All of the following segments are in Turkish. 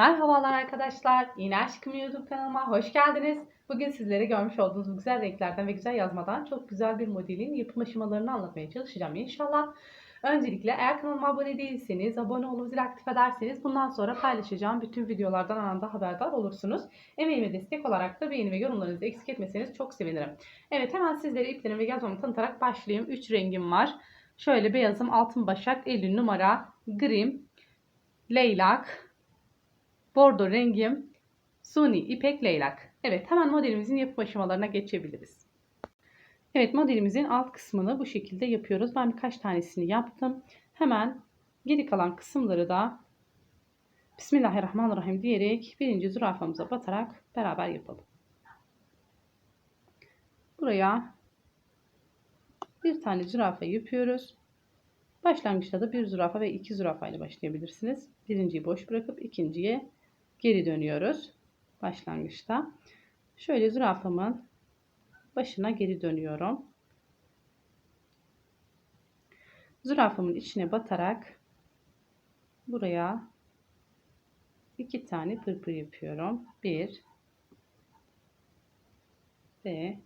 Merhabalar arkadaşlar. Yine Aşkım YouTube kanalıma hoş geldiniz. Bugün sizlere görmüş olduğunuz bu güzel renklerden ve güzel yazmadan çok güzel bir modelin yapım aşamalarını anlatmaya çalışacağım inşallah. Öncelikle eğer kanalıma abone değilseniz, abone olup zil aktif ederseniz bundan sonra paylaşacağım bütün videolardan anında haberdar olursunuz. Emeğime destek olarak da beğeni ve yorumlarınızı eksik etmeseniz çok sevinirim. Evet hemen sizlere iplerimi ve yazmamı tanıtarak başlayayım. 3 rengim var. Şöyle beyazım altın başak 50 numara, grim, leylak, bordo rengim suni ipek leylak. Evet hemen modelimizin yapım aşamalarına geçebiliriz. Evet modelimizin alt kısmını bu şekilde yapıyoruz. Ben birkaç tanesini yaptım. Hemen geri kalan kısımları da Bismillahirrahmanirrahim diyerek birinci zürafamıza batarak beraber yapalım. Buraya bir tane zürafa yapıyoruz. Başlangıçta da bir zürafa ve iki zürafa ile başlayabilirsiniz. Birinciyi boş bırakıp ikinciye geri dönüyoruz. Başlangıçta. Şöyle zürafamın başına geri dönüyorum. Zürafamın içine batarak buraya iki tane pırpır yapıyorum. Bir ve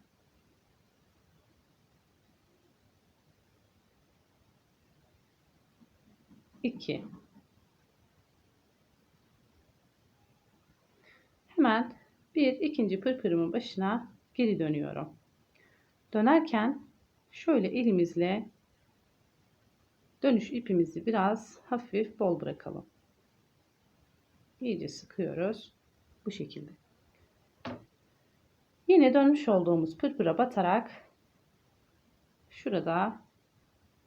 iki. Hemen bir ikinci pırpırımın başına geri dönüyorum. Dönerken şöyle elimizle dönüş ipimizi biraz hafif bol bırakalım. İyice sıkıyoruz. Bu şekilde. Yine dönmüş olduğumuz pırpıra batarak şurada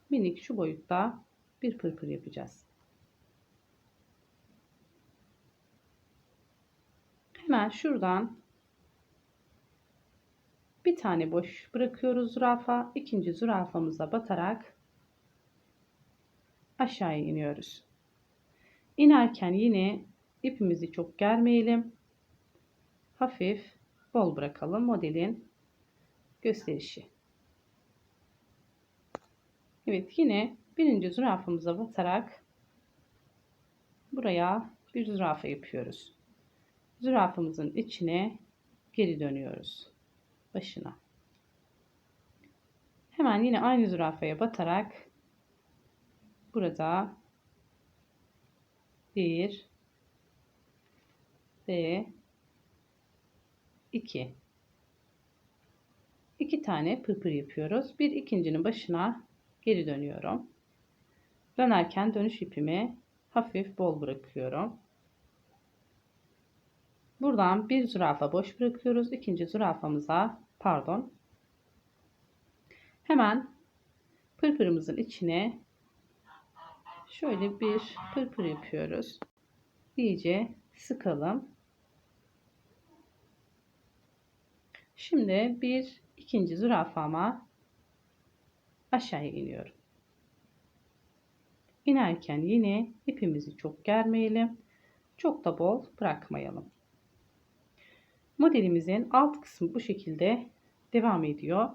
minik şu boyutta bir pırpır yapacağız. Hemen şuradan bir tane boş bırakıyoruz zürafa. ikinci zürafamıza batarak aşağıya iniyoruz. İnerken yine ipimizi çok germeyelim. Hafif bol bırakalım modelin gösterişi. Evet yine birinci zürafamıza batarak buraya bir zürafa yapıyoruz zürafamızın içine geri dönüyoruz. Başına. Hemen yine aynı zürafaya batarak burada bir ve iki iki tane pırpır yapıyoruz. Bir ikincinin başına geri dönüyorum. Dönerken dönüş ipimi hafif bol bırakıyorum. Buradan bir zürafa boş bırakıyoruz. İkinci zürafamıza pardon. Hemen pırpırımızın içine şöyle bir pırpır yapıyoruz. İyice sıkalım. Şimdi bir ikinci zürafama aşağıya iniyorum. İnerken yine ipimizi çok germeyelim. Çok da bol bırakmayalım. Modelimizin alt kısmı bu şekilde devam ediyor.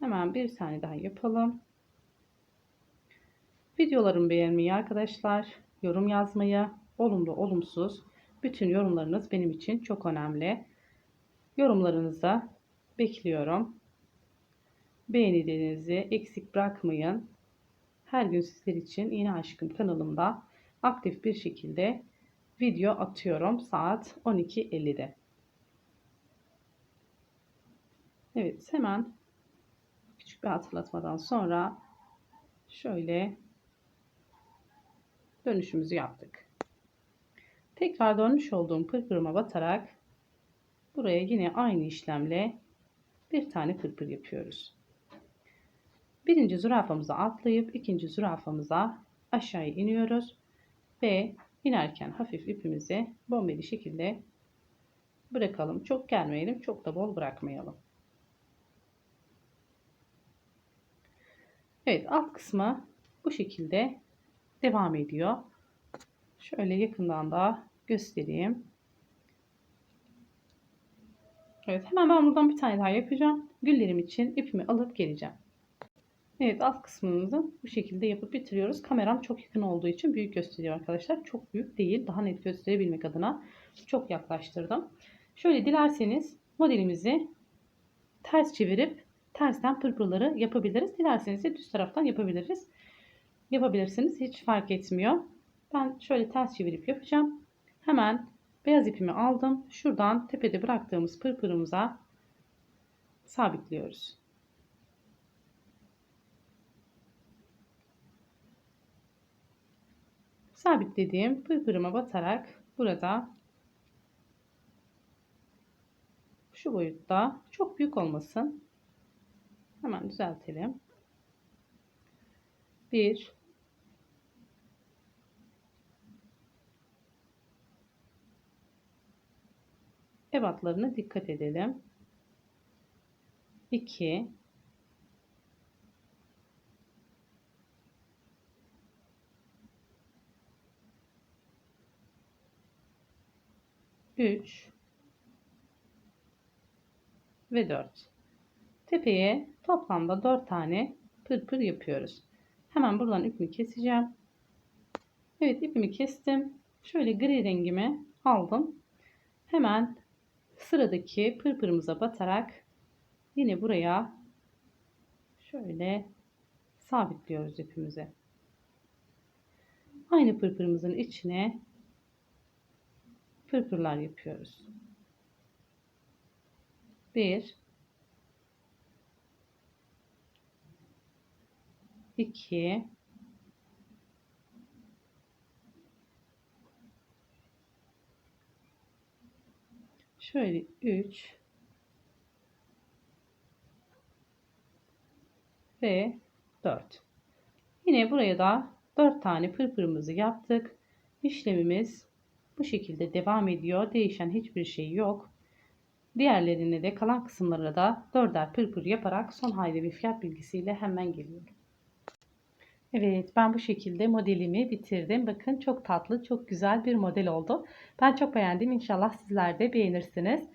Hemen bir tane daha yapalım. Videolarımı beğenmeyi arkadaşlar, yorum yazmayı, olumlu olumsuz bütün yorumlarınız benim için çok önemli. Yorumlarınızı bekliyorum. Beğenilerinizi eksik bırakmayın. Her gün sizler için yine aşkım kanalımda aktif bir şekilde video atıyorum saat 12.50'de. Evet hemen küçük bir hatırlatmadan sonra şöyle dönüşümüzü yaptık. Tekrar dönmüş olduğum pırpırıma batarak buraya yine aynı işlemle bir tane pırpır yapıyoruz. Birinci zürafamıza atlayıp ikinci zürafamıza aşağıya iniyoruz ve İnerken hafif ipimizi bombeli şekilde bırakalım. Çok gelmeyelim. Çok da bol bırakmayalım. Evet alt kısmı bu şekilde devam ediyor. Şöyle yakından da göstereyim. Evet hemen ben buradan bir tane daha yapacağım. Güllerim için ipimi alıp geleceğim. Evet alt kısmımızı bu şekilde yapıp bitiriyoruz. Kameram çok yakın olduğu için büyük gösteriyor arkadaşlar. Çok büyük değil. Daha net gösterebilmek adına çok yaklaştırdım. Şöyle dilerseniz modelimizi ters çevirip tersten pırpırları yapabiliriz. Dilerseniz de düz taraftan yapabiliriz. Yapabilirsiniz. Hiç fark etmiyor. Ben şöyle ters çevirip yapacağım. Hemen beyaz ipimi aldım. Şuradan tepede bıraktığımız pırpırımıza sabitliyoruz. Sabitlediğim pırpırıma batarak burada şu boyutta çok büyük olmasın. Hemen düzeltelim. Bir ebatlarına dikkat edelim. 2 3 ve 4. Tepeye toplamda 4 tane pırpır yapıyoruz. Hemen buradan ipimi keseceğim. Evet ipimi kestim. Şöyle gri rengimi aldım. Hemen sıradaki pırpırımıza batarak yine buraya şöyle sabitliyoruz ipimizi. Aynı pırpırımızın içine pırpırlar yapıyoruz. 1 2 şöyle 3 ve 4 yine buraya da 4 tane pırpırımızı yaptık. İşlemimiz bu şekilde devam ediyor değişen hiçbir şey yok diğerlerine de kalan kısımlara da dörder pırpır yaparak son halde bir fiyat bilgisiyle hemen geliyorum Evet ben bu şekilde modelimi bitirdim. Bakın çok tatlı, çok güzel bir model oldu. Ben çok beğendim. İnşallah sizler de beğenirsiniz.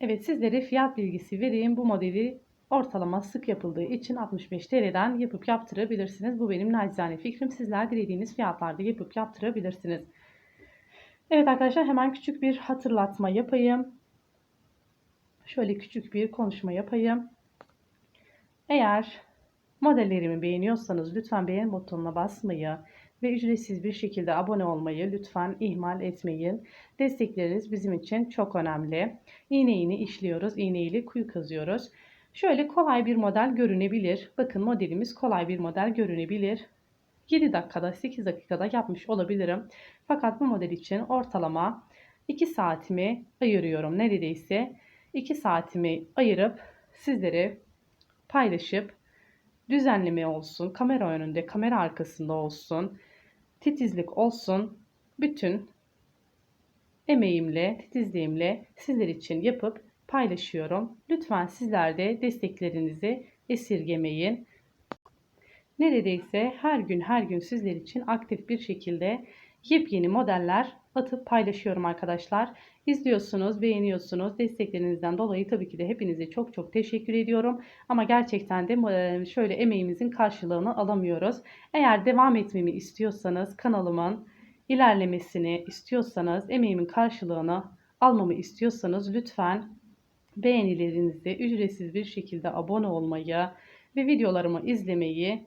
Evet sizlere fiyat bilgisi vereyim. Bu modeli ortalama sık yapıldığı için 65 TL'den yapıp yaptırabilirsiniz. Bu benim nacizane fikrim. Sizler dilediğiniz fiyatlarda yapıp yaptırabilirsiniz. Evet arkadaşlar hemen küçük bir hatırlatma yapayım. Şöyle küçük bir konuşma yapayım. Eğer Modellerimi beğeniyorsanız lütfen beğen butonuna basmayı ve ücretsiz bir şekilde abone olmayı lütfen ihmal etmeyin. Destekleriniz bizim için çok önemli. İğne iğne işliyoruz. İğne ile kuyu kazıyoruz. Şöyle kolay bir model görünebilir. Bakın modelimiz kolay bir model görünebilir. 7 dakikada 8 dakikada yapmış olabilirim. Fakat bu model için ortalama 2 saatimi ayırıyorum. Neredeyse 2 saatimi ayırıp sizlere paylaşıp düzenleme olsun, kamera önünde, kamera arkasında olsun, titizlik olsun. Bütün emeğimle, titizliğimle sizler için yapıp paylaşıyorum. Lütfen sizler de desteklerinizi esirgemeyin. Neredeyse her gün her gün sizler için aktif bir şekilde yepyeni modeller atıp paylaşıyorum arkadaşlar. İzliyorsunuz, beğeniyorsunuz. Desteklerinizden dolayı tabii ki de hepinize çok çok teşekkür ediyorum. Ama gerçekten de şöyle emeğimizin karşılığını alamıyoruz. Eğer devam etmemi istiyorsanız kanalımın ilerlemesini istiyorsanız, emeğimin karşılığını almamı istiyorsanız lütfen beğenilerinizi ücretsiz bir şekilde abone olmayı ve videolarımı izlemeyi